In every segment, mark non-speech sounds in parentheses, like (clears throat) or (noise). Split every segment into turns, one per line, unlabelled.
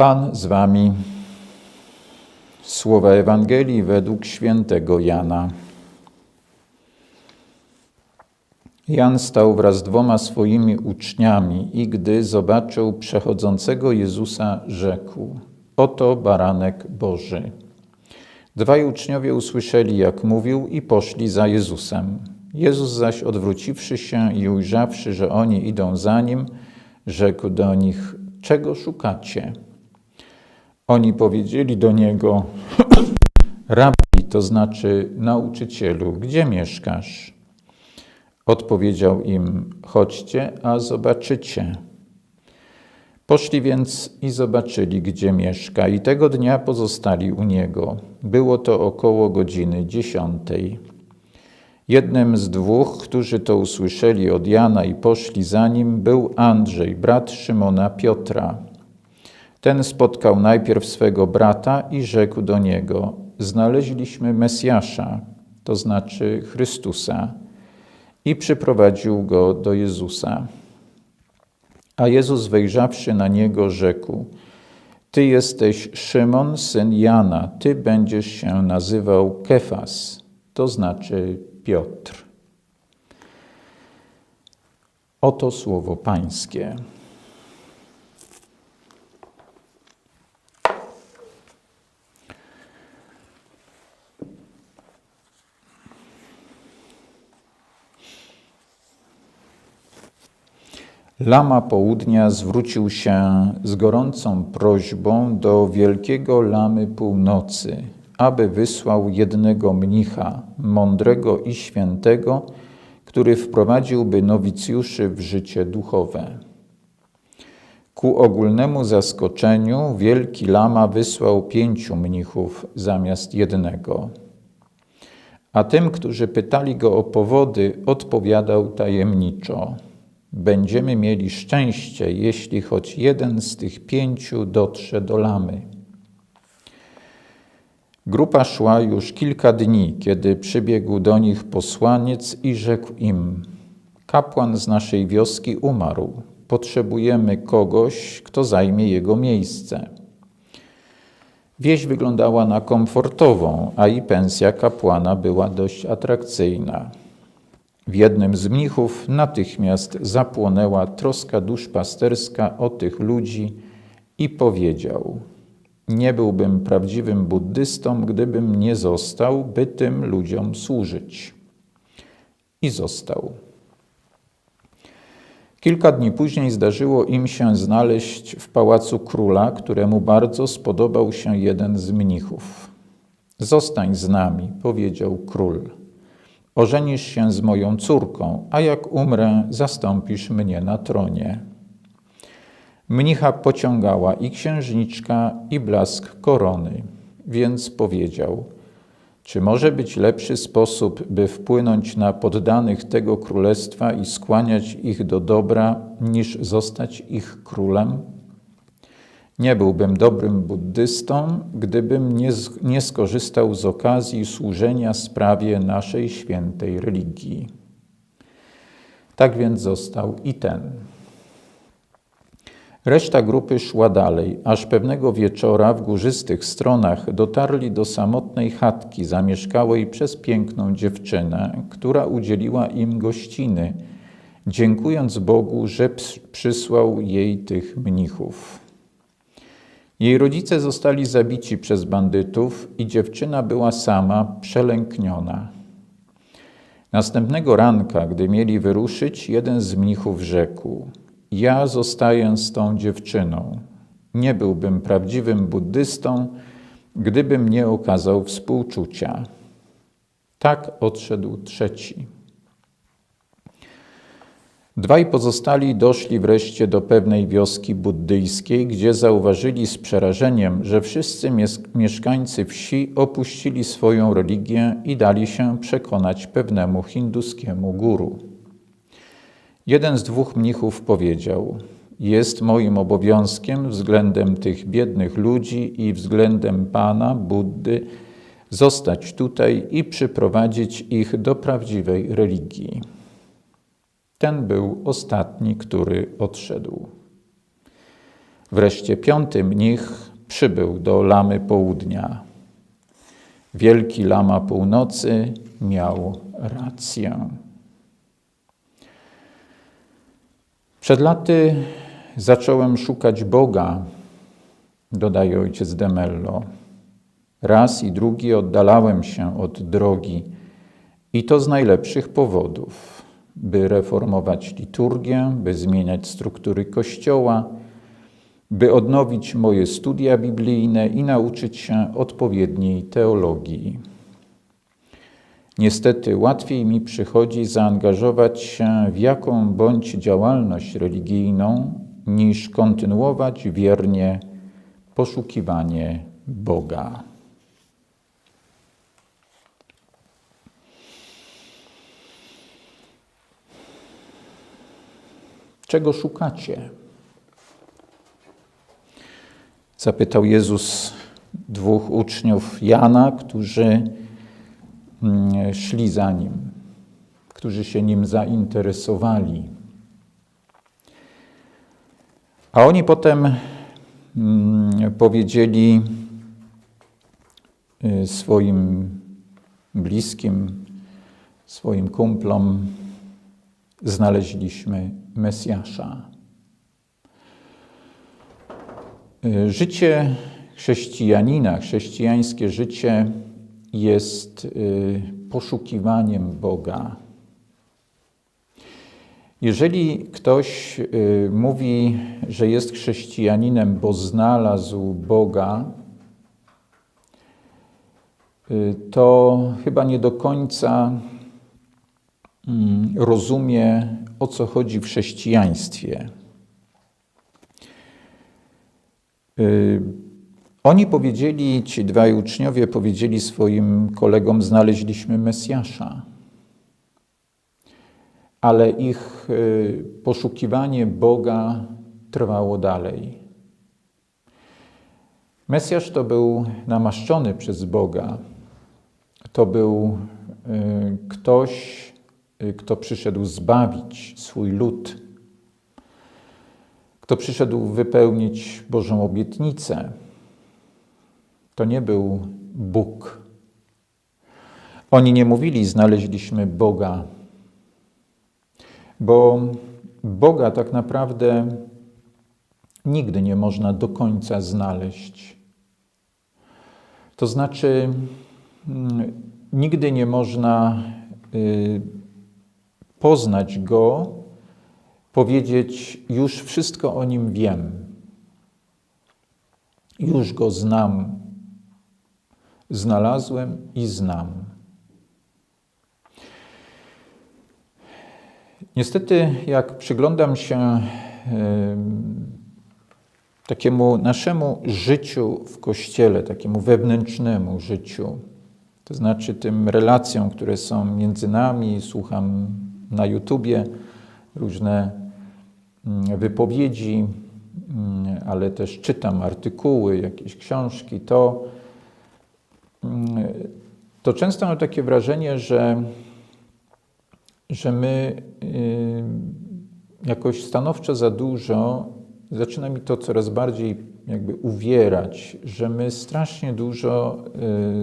Pan z wami. Słowa Ewangelii według świętego Jana. Jan stał wraz z dwoma swoimi uczniami i gdy zobaczył przechodzącego Jezusa, rzekł: Oto baranek Boży. Dwaj uczniowie usłyszeli, jak mówił, i poszli za Jezusem. Jezus zaś, odwróciwszy się i ujrzawszy, że oni idą za nim, rzekł do nich: Czego szukacie? Oni powiedzieli do niego: (clears throat) Rabbi, to znaczy nauczycielu, gdzie mieszkasz? Odpowiedział im: Chodźcie, a zobaczycie. Poszli więc i zobaczyli, gdzie mieszka, i tego dnia pozostali u niego. Było to około godziny dziesiątej. Jednym z dwóch, którzy to usłyszeli od Jana i poszli za nim, był Andrzej, brat Szymona Piotra. Ten spotkał najpierw swego brata i rzekł do niego: Znaleźliśmy Mesjasza, to znaczy Chrystusa, i przyprowadził go do Jezusa. A Jezus, wejrzawszy na niego, rzekł: Ty jesteś Szymon, syn Jana, ty będziesz się nazywał Kefas, to znaczy Piotr. Oto słowo Pańskie. Lama Południa zwrócił się z gorącą prośbą do wielkiego Lamy Północy, aby wysłał jednego mnicha, mądrego i świętego, który wprowadziłby nowicjuszy w życie duchowe. Ku ogólnemu zaskoczeniu wielki lama wysłał pięciu mnichów zamiast jednego. A tym, którzy pytali go o powody, odpowiadał tajemniczo – Będziemy mieli szczęście, jeśli choć jeden z tych pięciu dotrze do lamy. Grupa szła już kilka dni, kiedy przybiegł do nich posłaniec i rzekł im: Kapłan z naszej wioski umarł. Potrzebujemy kogoś, kto zajmie jego miejsce. Wieś wyglądała na komfortową, a i pensja kapłana była dość atrakcyjna. W jednym z mnichów natychmiast zapłonęła troska duszpasterska o tych ludzi i powiedział: Nie byłbym prawdziwym buddystą, gdybym nie został, by tym ludziom służyć. I został. Kilka dni później zdarzyło im się znaleźć w pałacu króla, któremu bardzo spodobał się jeden z mnichów. Zostań z nami, powiedział król. Ożenisz się z moją córką, a jak umrę, zastąpisz mnie na tronie. Mnicha pociągała i księżniczka, i blask korony, więc powiedział: Czy może być lepszy sposób, by wpłynąć na poddanych tego królestwa i skłaniać ich do dobra, niż zostać ich królem? Nie byłbym dobrym buddystą, gdybym nie, nie skorzystał z okazji służenia sprawie naszej świętej religii. Tak więc został i ten. Reszta grupy szła dalej, aż pewnego wieczora w górzystych stronach dotarli do samotnej chatki zamieszkałej przez piękną dziewczynę, która udzieliła im gościny, dziękując Bogu, że przysłał jej tych mnichów. Jej rodzice zostali zabici przez bandytów i dziewczyna była sama, przelękniona. Następnego ranka, gdy mieli wyruszyć, jeden z mnichów rzekł: Ja zostaję z tą dziewczyną. Nie byłbym prawdziwym buddystą, gdybym nie okazał współczucia. Tak odszedł trzeci. Dwaj pozostali doszli wreszcie do pewnej wioski buddyjskiej, gdzie zauważyli z przerażeniem, że wszyscy mieszkańcy wsi opuścili swoją religię i dali się przekonać pewnemu hinduskiemu guru. Jeden z dwóch mnichów powiedział: Jest moim obowiązkiem względem tych biednych ludzi i względem Pana, Buddy, zostać tutaj i przyprowadzić ich do prawdziwej religii. Ten był ostatni, który odszedł. Wreszcie piąty mnich przybył do Lamy Południa. Wielki Lama Północy miał rację. Przed laty zacząłem szukać Boga, dodaje ojciec Demello. Raz i drugi oddalałem się od drogi i to z najlepszych powodów, by reformować liturgię, by zmieniać struktury Kościoła, by odnowić moje studia biblijne i nauczyć się odpowiedniej teologii. Niestety łatwiej mi przychodzi zaangażować się w jaką bądź działalność religijną, niż kontynuować wiernie poszukiwanie Boga. Czego szukacie? Zapytał Jezus dwóch uczniów Jana, którzy mm, szli za nim, którzy się nim zainteresowali. A oni potem mm, powiedzieli y, swoim bliskim, swoim kumplom, znaleźliśmy Mesjasza. Y, życie chrześcijanina, chrześcijańskie życie jest y, poszukiwaniem Boga. Jeżeli ktoś mówi, że jest chrześcijaninem, bo znalazł Boga, to chyba nie do końca rozumie, o co chodzi w chrześcijaństwie. Oni powiedzieli, ci dwaj uczniowie powiedzieli swoim kolegom, znaleźliśmy Mesjasza. Ale ich poszukiwanie Boga trwało dalej. Mesjasz to był namaszczony przez Boga. To był ktoś, kto przyszedł zbawić swój lud, kto przyszedł wypełnić Bożą obietnicę. To nie był Bóg. Oni nie mówili, znaleźliśmy Boga, bo Boga tak naprawdę nigdy nie można do końca znaleźć. To znaczy, nigdy nie można y, poznać Go, powiedzieć: Już wszystko o Nim wiem, już Go znam, znalazłem i znam. Niestety, jak przyglądam się takiemu naszemu życiu w kościele, takiemu wewnętrznemu życiu, to znaczy tym relacjom, które są między nami, słucham na YouTubie różne mm, wypowiedzi, mm, ale też czytam artykuły, jakieś książki, to, mm, to często mam takie wrażenie, że, że my y, jakoś stanowczo za dużo, zaczyna mi to coraz bardziej jakby uwierać, że my strasznie dużo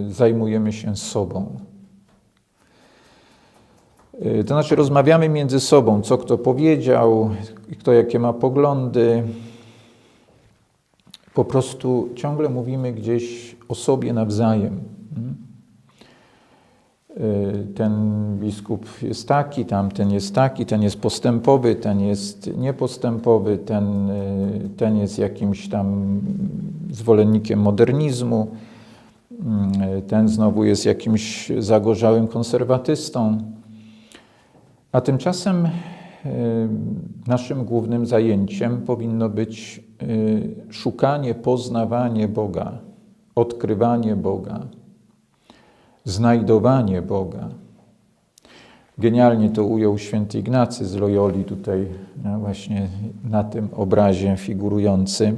y, zajmujemy się sobą. Y, to znaczy, rozmawiamy między sobą, co kto powiedział, kto jakie ma poglądy. Po prostu ciągle mówimy gdzieś o sobie nawzajem. Y, ten biskup jest taki, tamten jest taki, ten jest postępowy, ten jest niepostępowy, ten, y, ten jest jakimś tam zwolennikiem modernizmu, ten znowu jest jakimś zagorzałym konserwatystą. A tymczasem e, naszym głównym zajęciem powinno być e, szukanie, poznawanie Boga, odkrywanie Boga, znajdowanie Boga. Genialnie to ujął święty Ignacy z Loyoli, tutaj no właśnie na tym obrazie figurujący.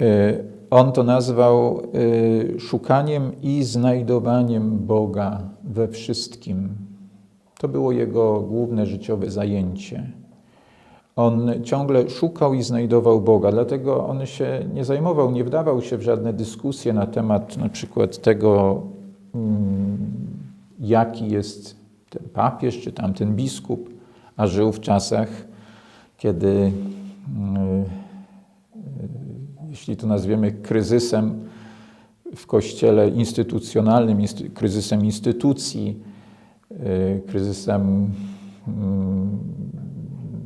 E, on to nazwał szukaniem i znajdowaniem Boga we wszystkim, to było jego główne życiowe zajęcie. On ciągle szukał i znajdował Boga, dlatego on się nie zajmował, nie wdawał się w żadne dyskusje na temat na przykład tego, mm, jaki jest ten papież czy tamten biskup, a żył w czasach, kiedy, y, y, jeśli to nazwiemy kryzysem w kościele instytucjonalnym, instytu- kryzysem instytucji, kryzysem mm,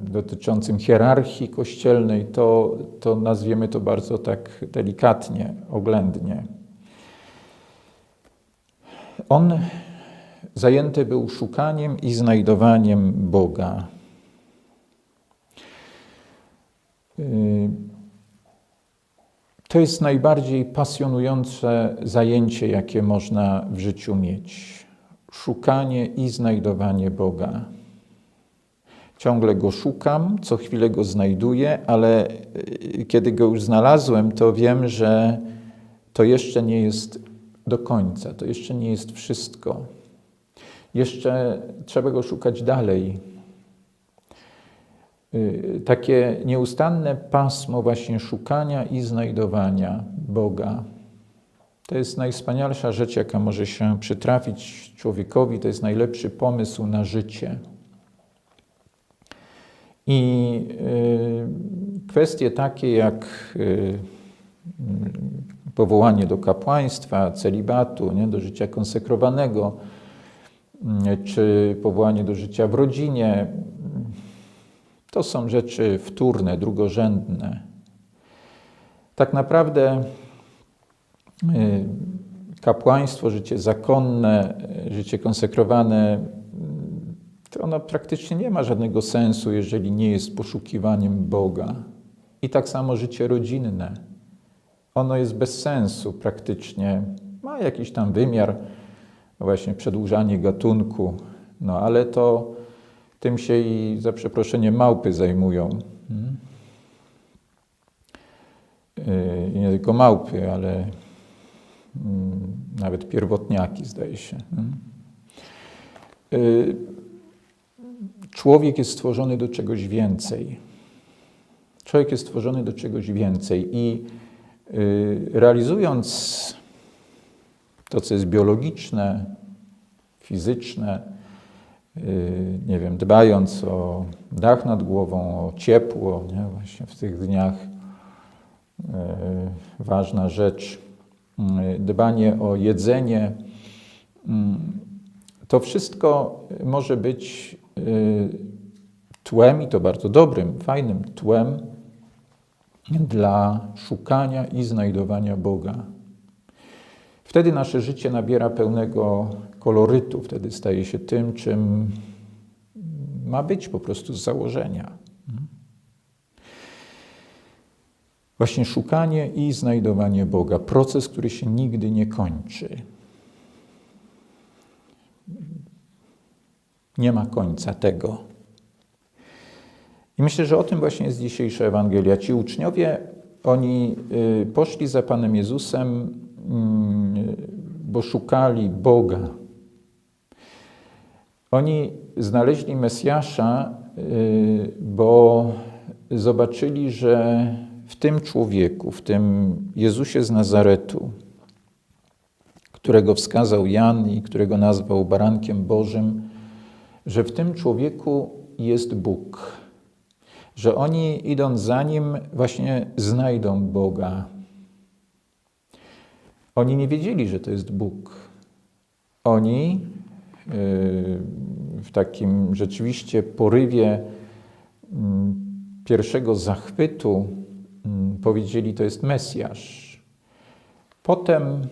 dotyczącym hierarchii kościelnej, to, to nazwiemy to bardzo tak delikatnie, oględnie. On zajęty był szukaniem i znajdowaniem Boga. Y, To jest najbardziej pasjonujące zajęcie, jakie można w życiu mieć. Szukanie i znajdowanie Boga. Ciągle go szukam, co chwilę go znajduję, ale y, kiedy go już znalazłem, to wiem, że to jeszcze nie jest do końca, to jeszcze nie jest wszystko. Jeszcze trzeba go szukać dalej. Y, Takie nieustanne pasmo właśnie szukania i znajdowania Boga. To jest najwspanialsza rzecz, jaka może się przytrafić człowiekowi, to jest najlepszy pomysł na życie. I y, kwestie takie jak y, powołanie do kapłaństwa, celibatu, nie, do życia konsekrowanego, y, czy powołanie do życia w rodzinie, to są rzeczy wtórne, drugorzędne. Tak naprawdę kapłaństwo, życie zakonne, y, życie konsekrowane, y, to ono praktycznie nie ma żadnego sensu, jeżeli nie jest poszukiwaniem Boga. I tak samo życie rodzinne. Ono jest bez sensu praktycznie. Ma jakiś tam wymiar, właśnie przedłużanie gatunku, no ale to tym się i za przeproszenie małpy zajmują. Hmm? Yy, I nie tylko małpy, ale mm, nawet pierwotniaki, zdaje się. Yy, Człowiek jest stworzony do czegoś więcej. Człowiek jest stworzony do czegoś więcej i yy, realizując to, co jest biologiczne, fizyczne, yy, nie wiem, dbając o dach nad głową, o ciepło, nie? właśnie w tych dniach ważna rzecz, dbanie o jedzenie, yy, to wszystko może być yy, tłem i to bardzo dobrym, fajnym tłem dla szukania i znajdowania Boga. Wtedy nasze życie nabiera pełnego kolorytu, wtedy staje się tym, czym ma być po prostu z założenia. Właśnie szukanie i znajdowanie Boga, proces, który się nigdy nie kończy. Nie ma końca tego. I myślę, że o tym właśnie jest dzisiejsza Ewangelia. Ci uczniowie, oni y, poszli za Panem Jezusem, mm, bo szukali Boga. Oni znaleźli Mesjasza, y, bo zobaczyli, że w tym człowieku, w tym Jezusie z Nazaretu, którego wskazał Jan i którego nazwał barankiem Bożym, że w tym człowieku jest Bóg. Że oni idąc za nim właśnie znajdą Boga. Oni nie wiedzieli, że to jest Bóg. Oni yy, w takim rzeczywiście porywie mm, pierwszego zachwytu powiedzieli, to jest Mesjasz. Potem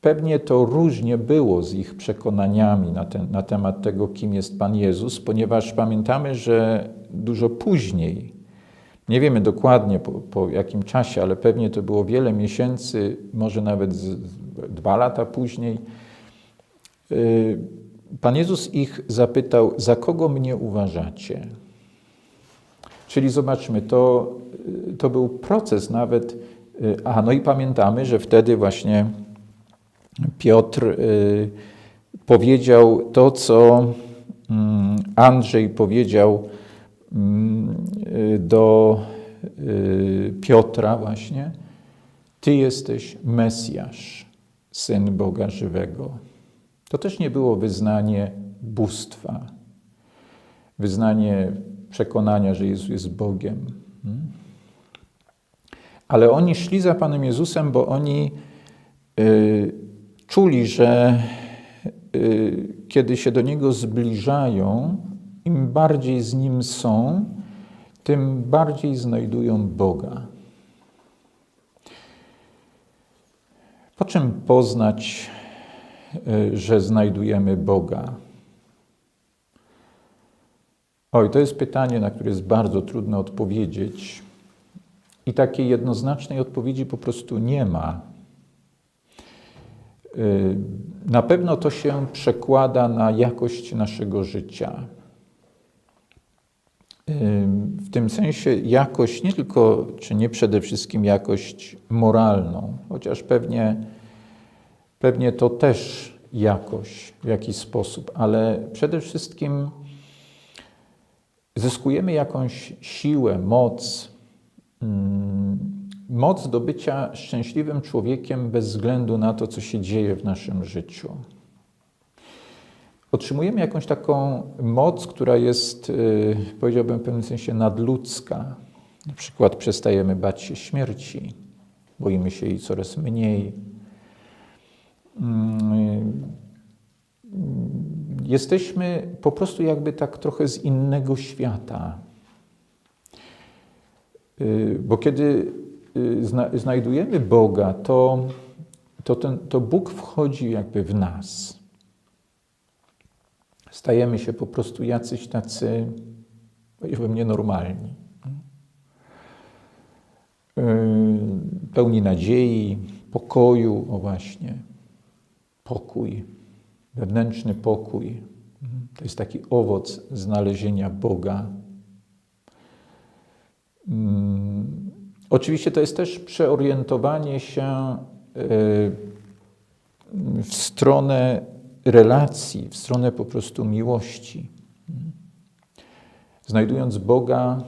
pewnie to różnie było z ich przekonaniami na, ten, na temat tego, kim jest Pan Jezus, ponieważ pamiętamy, że dużo później, nie wiemy dokładnie po, po jakim czasie, ale pewnie to było wiele miesięcy, może nawet z, dwa lata później, yy, Pan Jezus ich zapytał, za kogo mnie uważacie? Czyli zobaczmy, to, to był proces nawet, yy, aha, no i pamiętamy, że wtedy właśnie Piotr y, powiedział to, co mm, Andrzej powiedział mm, do y, Piotra właśnie, Ty jesteś Mesjasz, Syn Boga żywego. To też nie było wyznanie bóstwa, wyznanie przekonania, że Jezus jest Bogiem. Hmm? Ale oni szli za Panem Jezusem, bo oni y, czuli, że y, kiedy się do Niego zbliżają, im bardziej z Nim są, tym bardziej znajdują Boga. Po czym poznać, y, że znajdujemy Boga? Oj, to jest pytanie, na które jest bardzo trudno odpowiedzieć. I takiej jednoznacznej odpowiedzi po prostu nie ma. Y, na pewno to się przekłada na jakość naszego życia. Y, w tym sensie jakość nie tylko, czy nie przede wszystkim jakość moralną, chociaż pewnie, pewnie to też jakość w jakiś sposób, ale przede wszystkim zyskujemy jakąś siłę, moc, mm, moc do bycia szczęśliwym człowiekiem bez względu na to, co się dzieje w naszym życiu. Otrzymujemy jakąś taką moc, która jest, y, powiedziałbym w pewnym sensie, nadludzka. Na przykład przestajemy bać się śmierci, boimy się jej coraz mniej. Jesteśmy po prostu jakby tak trochę z innego świata. Y, bo kiedy y, znajdujemy Boga, to, to, ten, to Bóg wchodzi jakby w nas. Stajemy się po prostu jacyś tacy, powiedziałbym, nienormalni. Y, pełni nadziei, pokoju, o właśnie, pokój wewnętrzny pokój. To jest taki owoc znalezienia Boga. Mm, oczywiście to jest też przeorientowanie się y, w stronę relacji, w stronę po prostu miłości. Znajdując Boga,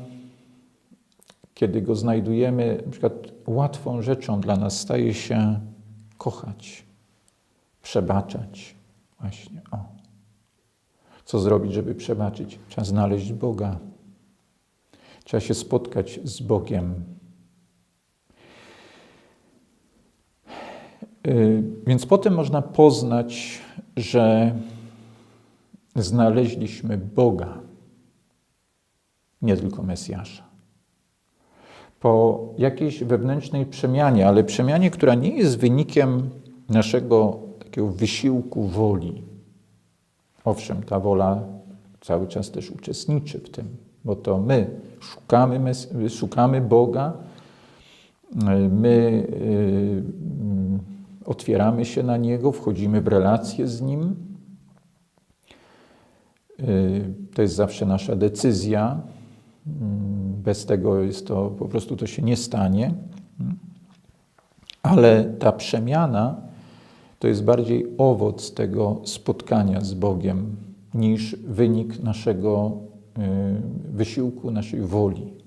kiedy Go znajdujemy, na przykład łatwą rzeczą dla nas staje się kochać, przebaczać, Właśnie, o. Co zrobić, żeby przebaczyć? Trzeba znaleźć Boga. Trzeba się spotkać z Bogiem. Y, więc potem można poznać, że znaleźliśmy Boga, nie tylko Mesjasza. Po jakiejś wewnętrznej przemianie, ale przemianie, która nie jest wynikiem naszego takiego wysiłku woli. Owszem, ta wola cały czas też uczestniczy w tym, bo to my szukamy, szukamy Boga, my y, otwieramy się na Niego, wchodzimy w relację z Nim. Y, to jest zawsze nasza decyzja. Bez tego jest to po prostu to się nie stanie. Ale ta przemiana to jest bardziej owoc tego spotkania z Bogiem niż wynik naszego y, wysiłku, naszej woli.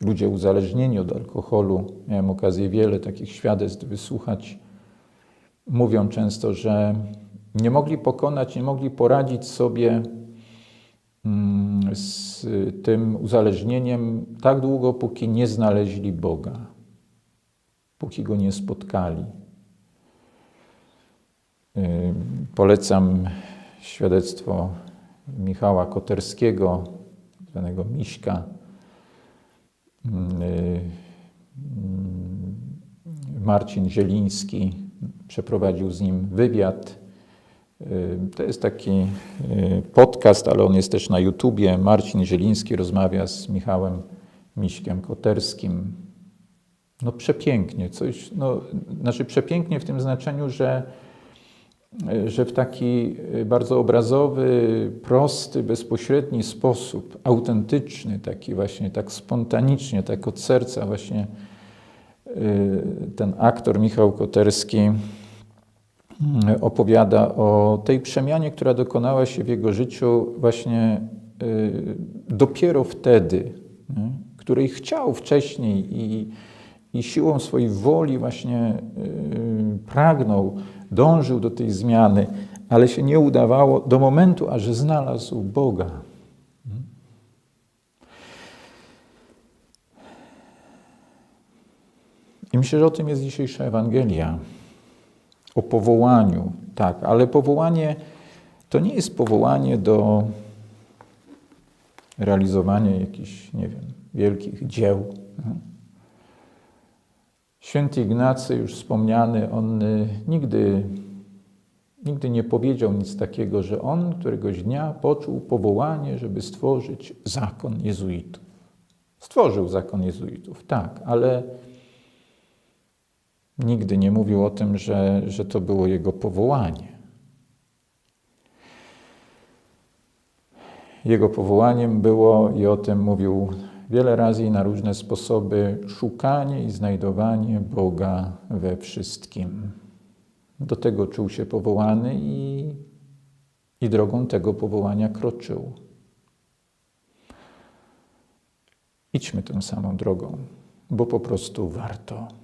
Ludzie uzależnieni od alkoholu, miałem okazję wiele takich świadectw wysłuchać, mówią często, że nie mogli pokonać, nie mogli poradzić sobie Mm, z tym uzależnieniem tak długo, póki nie znaleźli Boga, póki go nie spotkali. Y, polecam świadectwo Michała Koterskiego, zwanego Miśka. Y, y, Marcin Zieliński przeprowadził z nim wywiad Y, to jest taki y, podcast, ale on jest też na YouTubie. Marcin Zieliński rozmawia z Michałem Miśkiem Koterskim. No przepięknie, coś, no, znaczy przepięknie w tym znaczeniu, że, że w taki bardzo obrazowy, prosty, bezpośredni sposób, autentyczny, taki właśnie tak spontanicznie, tak od serca właśnie y, ten aktor Michał Koterski opowiada o tej przemianie, która dokonała się w jego życiu właśnie y, dopiero wtedy, nie? której chciał wcześniej i, i siłą swojej woli właśnie y, pragnął, dążył do tej zmiany, ale się nie udawało do momentu, aż znalazł Boga. I myślę, że o tym jest dzisiejsza Ewangelia. O powołaniu, tak, ale powołanie to nie jest powołanie do realizowania jakichś, nie wiem, wielkich dzieł. Święty Ignacy, już wspomniany, on y, nigdy, nigdy nie powiedział nic takiego, że on któregoś dnia poczuł powołanie, żeby stworzyć zakon jezuitów. Stworzył zakon jezuitów, tak, ale nigdy nie mówił o tym, że, że to było jego powołanie. Jego powołaniem było, i o tym mówił wiele razy i na różne sposoby, szukanie i znajdowanie Boga we wszystkim. Do tego czuł się powołany i, i drogą tego powołania kroczył. Idźmy tą samą drogą, bo po prostu warto.